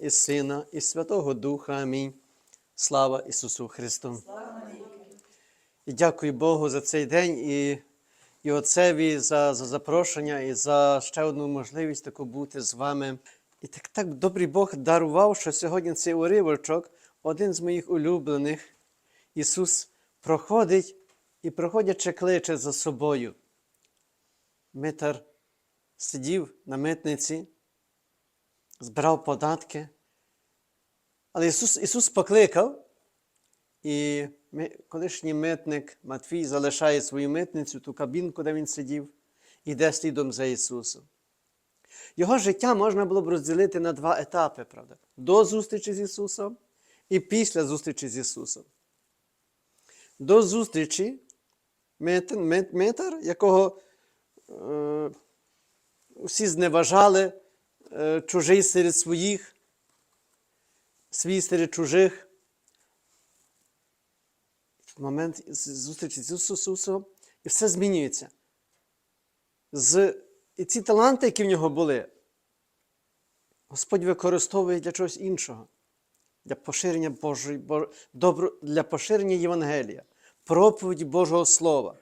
і Сина, і Святого Духа. Амінь. Слава Ісусу Христу! І дякую Богу за цей день і, і Отцеві за, за запрошення і за ще одну можливість таку бути з вами. І так, так добрий Бог дарував, що сьогодні цей уривочок, один з моїх улюблених, Ісус проходить і проходячи кличе за собою. Митар сидів на митниці, збирав податки. Але Ісус, Ісус покликав, і колишній митник Матвій залишає свою митницю, ту кабінку, де він сидів, і йде слідом за Ісусом. Його життя можна було б розділити на два етапи, правда? До зустрічі з Ісусом і після зустрічі з Ісусом. До зустрічі мит, мит, митар, якого е, всі зневажали, чужий серед своїх, свій серед чужих. В момент зустрічі з Ісусом, і все змінюється. З, І ці таланти, які в нього були, Господь використовує для чогось іншого, для поширення Божої, Бо, добро, для поширення Євангелія, проповіді Божого Слова.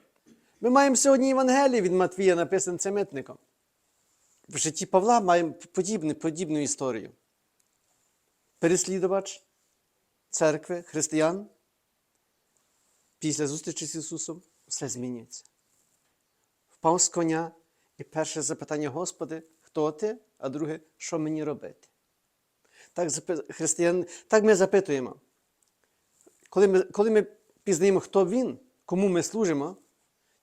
Ми маємо сьогодні Євангеліє від Матвія, написане цим митником. В житті Павла маємо подібну, подібну історію. Переслідувач церкви, християн. Після зустрічі з Ісусом все змінюється. Впав з коня, і перше запитання Господи, хто ти? А друге, що мені робити? Так, християн, так ми запитуємо. Коли ми коли ми пізнаємо, хто Він, кому ми служимо,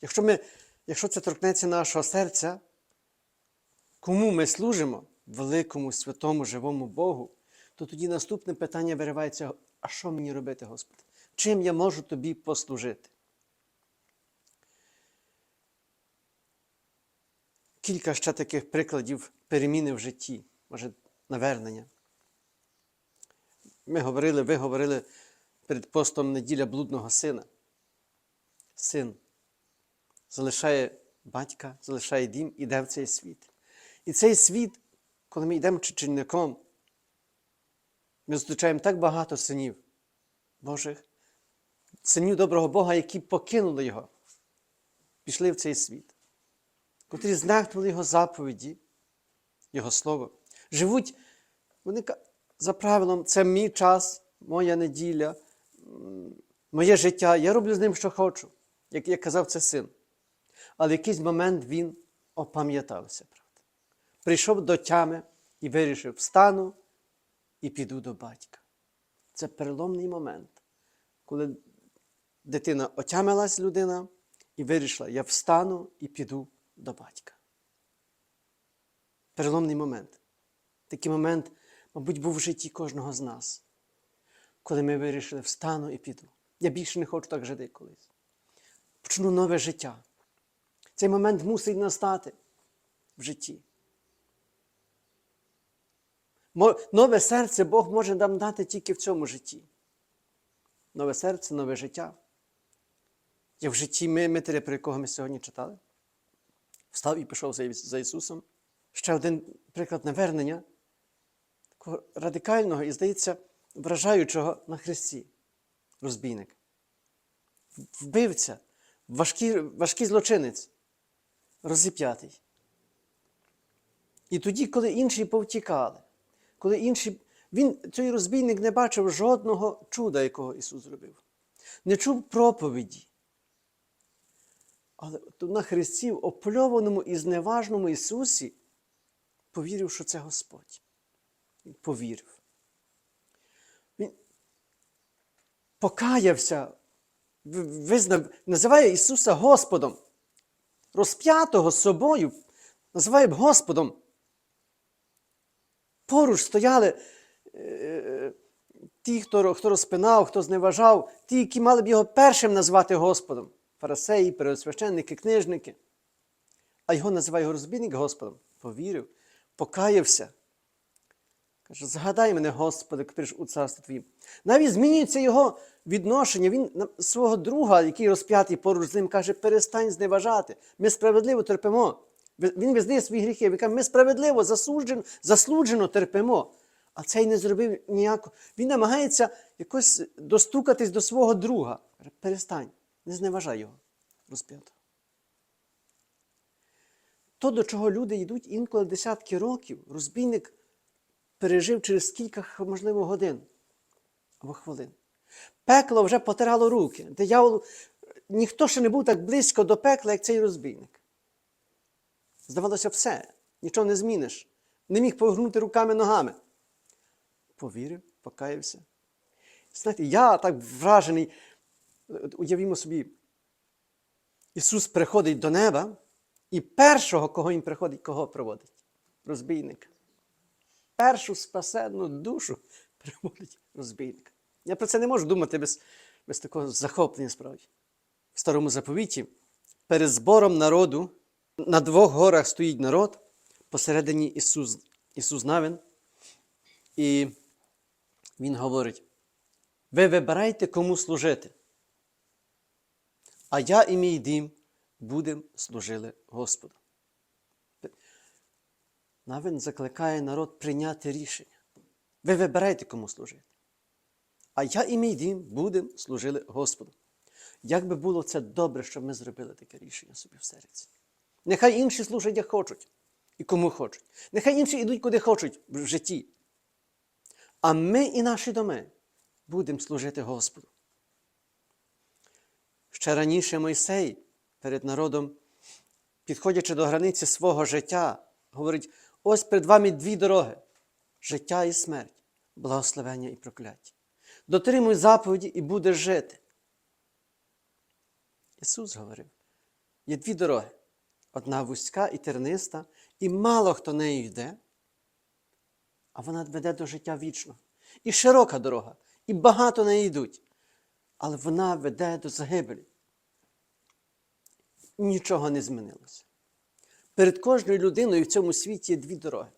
якщо, ми, якщо це торкнеться нашого серця, кому ми служимо, великому, святому, живому Богу, то тоді наступне питання виривається: а що мені робити, Господи? Чим я можу тобі послужити? Кілька ще таких прикладів переміни в житті, може, навернення. Ми говорили, ви говорили перед постом неділя блудного сина. Син залишає батька, залишає дім, іде в цей світ. І цей світ, коли ми йдемо чечільником, ми зустрічаємо так багато синів Божих, синів доброго Бога, які покинули його, пішли в цей світ, котрі знехтували його заповіді, Його Слово. Живуть, вони за правилом, це мій час, моя неділя, моє життя. Я роблю з ним, що хочу, як як казав це син. Але в якийсь момент він опам'ятався. Прийшов до тями і вирішив: встану і піду до батька. Це переломний момент, коли дитина отямилась людина і вирішила, я встану і піду до батька. Переломний момент. Такий момент, мабуть, був в житті кожного з нас, коли ми вирішили, встану і піду. Я більше не хочу так жити колись. Почну нове життя. Цей момент мусить настати в житті. Нове серце Бог може нам дати тільки в цьому житті. Нове серце, нове життя. Як в житті Митаря, про якого ми сьогодні читали, встав і пішов за Ісусом. Ще один приклад навернення, такого радикального і, здається, вражаючого на Христі. Розбійник. Вбивця, важкий, важкий злочинець, розіп'ятий. І тоді, коли інші повтікали, коли інші. Він, цей розбійник не бачив жодного чуда, якого Ісус зробив. Не чув проповіді. Але на Христі, в опльованому і зневажному Ісусі, повірив, що це Господь. Він повірив. Він покаявся, визнав, називає Ісуса Господом. Розп'ятого собою називає Господом. Поруч стояли е, ті, хто хто розпинав, хто зневажав, ті, які мали б його першим назвати Господом фарисеї, пересвященники, книжники. А його називає його розбійник Господом. Повірив, покаявся. Каже, згадай мене, Господи, прийш у царство Твоє. Навіть змінюється його відношення. Він свого друга, який розп'ятий поруч з ним, каже, перестань зневажати. Ми справедливо терпимо. Він визнає свої гріхи. Він каже, ми справедливо заслужено, заслужено терпимо. А цей не зробив ніякого. Він намагається якось достукатись до свого друга. Перестань, не зневажай його. Розп'ято. То, до чого люди йдуть інколи десятки років, розбійник пережив через кілька, можливо, годин або хвилин. Пекло вже потирало руки. Диявол, ніхто ще не був так близько до пекла, як цей розбійник. Здавалося, все, нічого не зміниш. Не міг погнути руками ногами. Повірив, покаявся. Знаєте, я так вражений. Уявімо собі, Ісус приходить до неба, і першого, кого Він приходить, кого проводить? Розбійника. Першу спасенну душу приводить розбійника. Я про це не можу думати без, без такого захоплення справді. В старому заповіті перед збором народу на двох горах стоїть народ, посередині Ісус, Ісус Навин. І Він говорить: ви вибирайте, кому служити. А я і мій дім будемо служили Господу. Навин закликає народ прийняти рішення. Ви вибирайте, кому служити. А я і мій дім будемо служили Господу. Як би було це добре, щоб ми зробили таке рішення собі в серці. Нехай інші служать, як хочуть і кому хочуть. Нехай інші йдуть, куди хочуть в житті. А ми і наші доми будемо служити Господу. Ще раніше Мойсей перед народом, підходячи до границі свого життя, говорить: ось перед вами дві дороги життя і смерть, благословення і прокляття. Дотримуй заповіді і будеш жити. Ісус говорив: є дві дороги: одна вузька і терниста, і мало хто нею йде, а вона веде до життя вічного. І широка дорога, і багато неї йдуть, але вона веде до загибелі. Нічого не змінилося. Перед кожною людиною в цьому світі є дві дороги.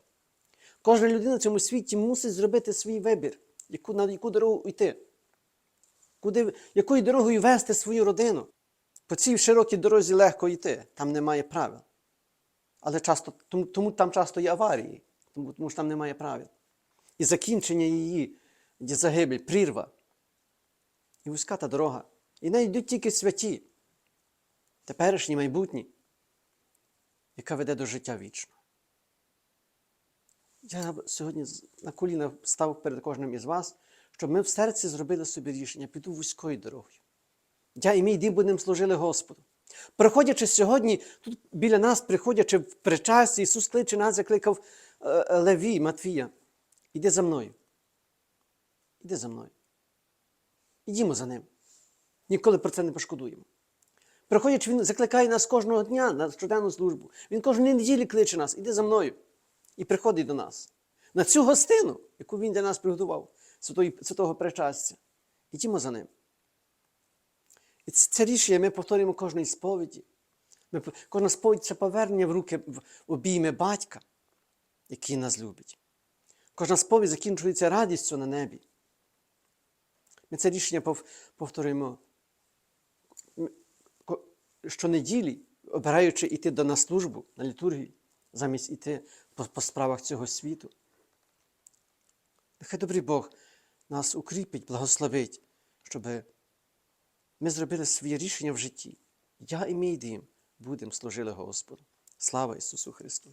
Кожна людина в цьому світі мусить зробити свій вибір, яку, на яку дорогу йти, куди, якою дорогою вести свою родину. По цій широкій дорозі легко йти, там немає правил. Але часто, тому, тому там часто є аварії, тому, тому що там немає правил. І закінчення її є загибель, прірва. І вузька та дорога. І нею йдуть тільки святі, теперішні, майбутні, яка веде до життя вічного. Я сьогодні на коліна став перед кожним із вас, щоб ми в серці зробили собі рішення, піду вузькою дорогою. Я і мій дім будемо служили Господу. Приходячи сьогодні, тут біля нас, приходячи в причасті, Ісус кличе нас, закликав е, Леві, Матвія. Іди за мною. Іди за мною. Ідімо за ним. Ніколи про це не пошкодуємо. Приходячи, Він закликає нас кожного дня на щоденну службу. Він кожної неділі кличе нас, іди за мною. І приходить до нас. На цю гостину, яку він для нас приготував, святого причастя. Ідімо за ним. І це рішення ми повторюємо кожної сповіді. Ми, кожна сповідь це повернення в руки в обійми батька, який нас любить. Кожна сповідь закінчується радістю на небі. Ми це рішення пов- повторюємо щонеділі, обираючи йти до на службу, на літургію, замість йти по, по справах цього світу. Нехай добрий Бог нас укріпить, благословить, щоб ми зробили своє рішення в житті. Я і мій дім будемо служили Господу. Слава Ісусу Христу!